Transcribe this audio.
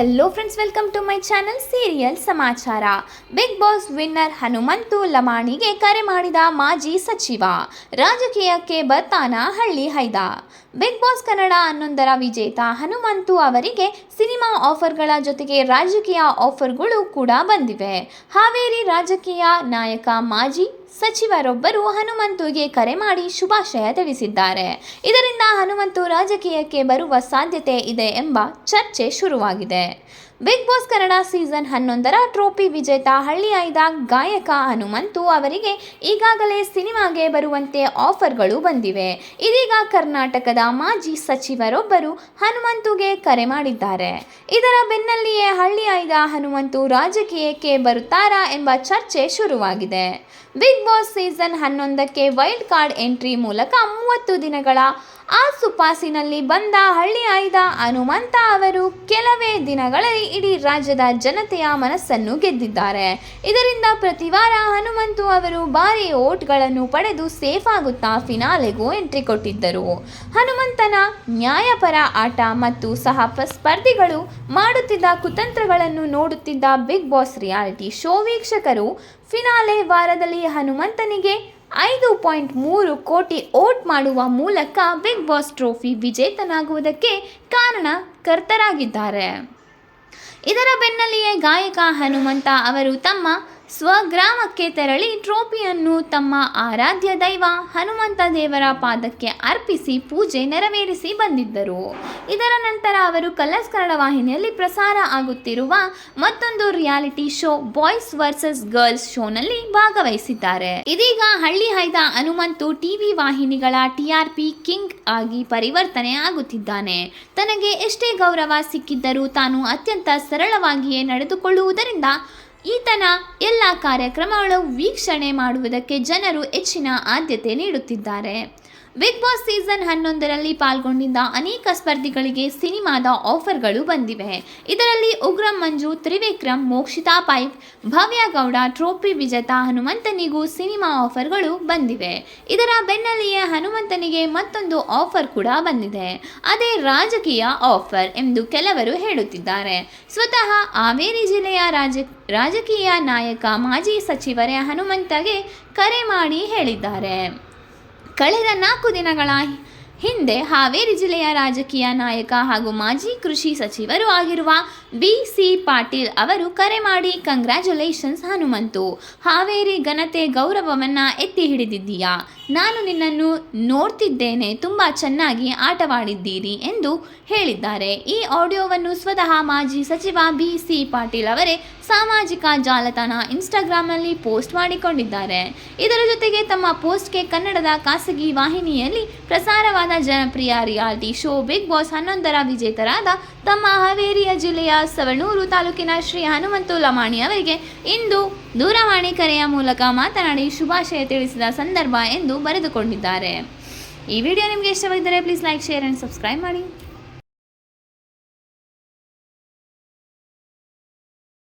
Hello friends welcome to my channel serial ಸಮಾಚಾರ Bigg Boss winner Hanumanthu ಲಮಾಣಿಗೆ ಕರೆ ಮಾಡಿದ ಮಾಜಿ ಸಚಿವ, ರಾಜಕೀಯಕ್ಕೆ ಬರ್ತಾನ ಹಳ್ಳಿ ಹೈದ. ಬಿಗ್ ಬಾಸ್ ಕನ್ನಡ ಹನ್ನೊಂದರ ವಿಜೇತ ಹನುಮಂತು ಅವರಿಗೆ ಸಿನಿಮಾ ಆಫರ್ಗಳ ಜೊತೆಗೆ ರಾಜಕೀಯ ಆಫರ್ಗಳು ಕೂಡ ಬಂದಿವೆ. ಹಾವೇರಿ ರಾಜಕೀಯ ನಾಯಕ ಮಾಜಿ ಸಚಿವರೊಬ್ಬರು ಹನುಮಂತುಗೆ ಕರೆ ಮಾಡಿ ಶುಭಾಶಯ ತಿಳಿಸಿದ್ದಾರೆ. ಇದರಿಂದ ಹನುಮಂತು ರಾಜಕೀಯಕ್ಕೆ ಬರುವ ಸಾಧ್ಯತೆ ಇದೆ ಎಂಬ ಚರ್ಚೆ ಶುರುವಾಗಿದೆ. ಬಿಗ್ ಬಾಸ್ ಕನ್ನಡ ಸೀಸನ್ ಹನ್ನೊಂದರ ಟ್ರೋಫಿ ವಿಜೇತ ಹಳ್ಳಿ ಆಯ್ದ ಗಾಯಕ ಹನುಮಂತು ಅವರಿಗೆ ಈಗಾಗಲೇ ಸಿನಿಮಾಗೆ ಬರುವಂತೆ ಆಫರ್ಗಳು ಬಂದಿವೆ. ಇದೀಗ ಕರ್ನಾಟಕದ ಮಾಜಿ ಸಚಿವರೊಬ್ಬರು ಹನುಮಂತುಗೆ ಕರೆ ಮಾಡಿದ್ದಾರೆ. ಇದರ ಬೆನ್ನಲ್ಲಿಯೇ ಹಳ್ಳಿ ಆಯ್ದ ಹನುಮಂತು ರಾಜಕೀಯಕ್ಕೆ ಬರುತ್ತಾರಾ ಎಂಬ ಚರ್ಚೆ ಶುರುವಾಗಿದೆ. ಬಿಗ್ ಬಾಸ್ ಸೀಸನ್ ಹನ್ನೊಂದಕ್ಕೆ ವೈಲ್ಡ್ ಕಾರ್ಡ್ ಎಂಟ್ರಿ ಮೂಲಕ ಮೂವತ್ತು ದಿನಗಳ ಆಸುಪಾಸಿನಲ್ಲಿ ಬಂದ ಹಳ್ಳಿ ಆಯ್ದ ಹನುಮಂತ ಅವರು ಕೆಲವೇ ದಿನಗಳಲ್ಲಿ ಇಡೀ ರಾಜ್ಯದ ಜನತೆಯ ಮನಸ್ಸನ್ನು ಗೆದ್ದಿದ್ದಾರೆ. ಇದರಿಂದ ಪ್ರತಿ ವಾರ ಹನುಮಂತು ಅವರು ಭಾರಿ ಓಟ್ಗಳನ್ನು ಪಡೆದು ಸೇಫ್ ಆಗುತ್ತಾ ಫಿನಾಲೆಗೂ ಎಂಟ್ರಿ ಕೊಟ್ಟಿದ್ದರು. ಹನುಮಂತನ ನ್ಯಾಯಪರ ಆಟ ಮತ್ತು ಸಹ ಸ್ಪರ್ಧಿಗಳು ಮಾಡುತ್ತಿದ್ದ ಕುತಂತ್ರಗಳನ್ನು ನೋಡುತ್ತಿದ್ದ ಬಿಗ್ ಬಾಸ್ ರಿಯಾಲಿಟಿ ಶೋ ವೀಕ್ಷಕರು, ಫಿನಾಲೆ ವಾರದಲ್ಲಿ ಹನುಮಂತನಿಗೆ ಐದು ಪಾಯಿಂಟ್ ಮೂರು ಕೋಟಿ ಓಟ್ ಮಾಡುವ ಮೂಲಕ ಬಿಗ್ ಬಾಸ್ ಟ್ರೋಫಿ ವಿಜೇತನಾಗುವುದಕ್ಕೆ ಕಾರಣಕರ್ತರಾಗಿದ್ದಾರೆ ಇದರ ಬೆನ್ನಲ್ಲಿಯೇ ಗಾಯಕ ಹನುಮಂತ ಅವರು ತಮ್ಮ ಸ್ವಗ್ರಾಮಕ್ಕೆ ತೆರಳಿ ಟ್ರೋಫಿಯನ್ನು ತಮ್ಮ ಆರಾಧ್ಯ ದೈವ ಹನುಮಂತ ದೇವರ ಪಾದಕ್ಕೆ ಅರ್ಪಿಸಿ ಪೂಜೆ ನೆರವೇರಿಸಿ ಬಂದಿದ್ದರು. ಇದರ ನಂತರ ಅವರು ಕಲರ್ಸ್ ಕನ್ನಡ ವಾಹಿನಿಯಲ್ಲಿ ಪ್ರಸಾರ ಆಗುತ್ತಿರುವ ಮತ್ತೊಂದು reality show boys versus girls ಶೋನಲ್ಲಿ ಭಾಗವಹಿಸಿದ್ದಾರೆ. ಇದೀಗ ಹಳ್ಳಿ ಹೈದ ಹನುಮಂತು ಟಿವಿ ವಾಹಿನಿಗಳ ಟಿಆರ್ಪಿ ಕಿಂಗ್ ಆಗಿ ಪರಿವರ್ತನೆ ಆಗುತ್ತಿದ್ದಾನೆ. ತನಗೆ ಎಷ್ಟೇ ಗೌರವ ಸಿಕ್ಕಿದ್ದರೂ ತಾನು ಅತ್ಯಂತ ಸರಳವಾಗಿಯೇ ನಡೆದುಕೊಳ್ಳುವುದರಿಂದ ಈತನ ಎಲ್ಲ ಕಾರ್ಯಕ್ರಮಗಳು ವೀಕ್ಷಣೆ ಮಾಡುವುದಕ್ಕೆ ಜನರು ಹೆಚ್ಚಿನ ಆದ್ಯತೆ ನೀಡುತ್ತಿದ್ದಾರೆ. ಬಿಗ್ ಬಾಸ್ ಸೀಸನ್ ಹನ್ನೊಂದರಲ್ಲಿ ಪಾಲ್ಗೊಂಡಿದ್ದ ಅನೇಕ ಸ್ಪರ್ಧಿಗಳಿಗೆ ಸಿನಿಮಾದ ಆಫರ್ಗಳು ಬಂದಿವೆ. ಇದರಲ್ಲಿ ಉಗ್ರಂ ಮಂಜು, ತ್ರಿವಿಕ್ರಮ್, ಮೋಕ್ಷಿತಾ ಪೈಪ್ ಭವ್ಯ ಗೌಡ, ಟ್ರೋಫಿ ವಿಜೇತ, ಹನುಮಂತನಿಗೂ ಸಿನಿಮಾ ಆಫರ್ಗಳು ಬಂದಿವೆ. ಇದರ ಬೆನ್ನಲ್ಲಿಯೇ ಹನುಮಂತನಿಗೆ ಮತ್ತೊಂದು ಆಫರ್ ಕೂಡ ಬಂದಿದೆ. ಅದೇ ರಾಜಕೀಯ ಆಫರ್ ಎಂದು ಕೆಲವರು ಹೇಳುತ್ತಿದ್ದಾರೆ. ಸ್ವತಃ ಹಾವೇರಿ ಜಿಲ್ಲೆಯ ರಾಜ, ರಾಜಕೀಯ ನಾಯಕ ಮಾಜಿ ಸಚಿವರೇ ಹನುಮಂತಗೆ ಕರೆ ಮಾಡಿ ಹೇಳಿದ್ದಾರೆ. ಕಳೆದ ನಾಲ್ಕು ದಿನಗಳ ಹಿಂದೆ ಹಾವೇರಿ ಜಿಲ್ಲೆಯ ರಾಜಕೀಯ ನಾಯಕ ಹಾಗೂ ಮಾಜಿ ಕೃಷಿ ಸಚಿವರು ಆಗಿರುವ ಬಿ ಸಿ ಪಾಟೀಲ್ ಅವರು ಕರೆ ಮಾಡಿ ಕಂಗ್ರ್ಯಾಚುಲೇಷನ್ಸ್ ಹನುಮಂತು! ಹಾವೇರಿ ಘನತೆ ಗೌರವವನ್ನು ಎತ್ತಿ ಹಿಡಿದಿದ್ದೀಯಾ? ನಾನು ನಿನ್ನನ್ನು ನೋಡ್ತಿದ್ದೇನೆ, ತುಂಬ ಚೆನ್ನಾಗಿ ಆಟವಾಡಿದ್ದೀರಿ ಎಂದು ಹೇಳಿದ್ದಾರೆ. ಈ ಆಡಿಯೋವನ್ನು ಸ್ವತಃ ಮಾಜಿ ಸಚಿವ ಬಿ ಸಿ ಪಾಟೀಲ್ ಅವರೇ ಸಾಮಾಜಿಕ ಜಾಲತಾಣ ಇನ್ಸ್ಟಾಗ್ರಾಮಲ್ಲಿ ಪೋಸ್ಟ್ ಮಾಡಿಕೊಂಡಿದ್ದಾರೆ. ಇದರ ಜೊತೆಗೆ ತಮ್ಮ ಪೋಸ್ಟ್ಗೆ ಕನ್ನಡದ ಖಾಸಗಿ ವಾಹಿನಿಯಲ್ಲಿ ಪ್ರಸಾರವಾದ ಜನಪ್ರಿಯ ರಿಯಾಲಿಟಿ ಶೋ ಬಿಗ್ ಬಾಸ್ ಹನ್ನೊಂದರ ವಿಜೇತರಾದ ತಮ್ಮ ಹಾವೇರಿಯ ಜಿಲ್ಲೆಯ ಸವಣೂರು ತಾಲೂಕಿನ ಶ್ರೀ ಹನುಮಂತು ಲಮಾಣಿ ಅವರಿಗೆ ಇಂದು ದೂರವಾಣಿ ಕರೆಯ ಮೂಲಕ ಮಾತನಾಡಿ ಶುಭಾಶಯ ತಿಳಿಸಿದ ಸಂದರ್ಭ ಎಂದು ಬರೆದುಕೊಂಡಿದ್ದಾರೆ. ಈ ವಿಡಿಯೋ ನಿಮಗೆ ಇಷ್ಟವಾಗಿದ್ದರೆ please like, share and subscribe ಮಾಡಿ.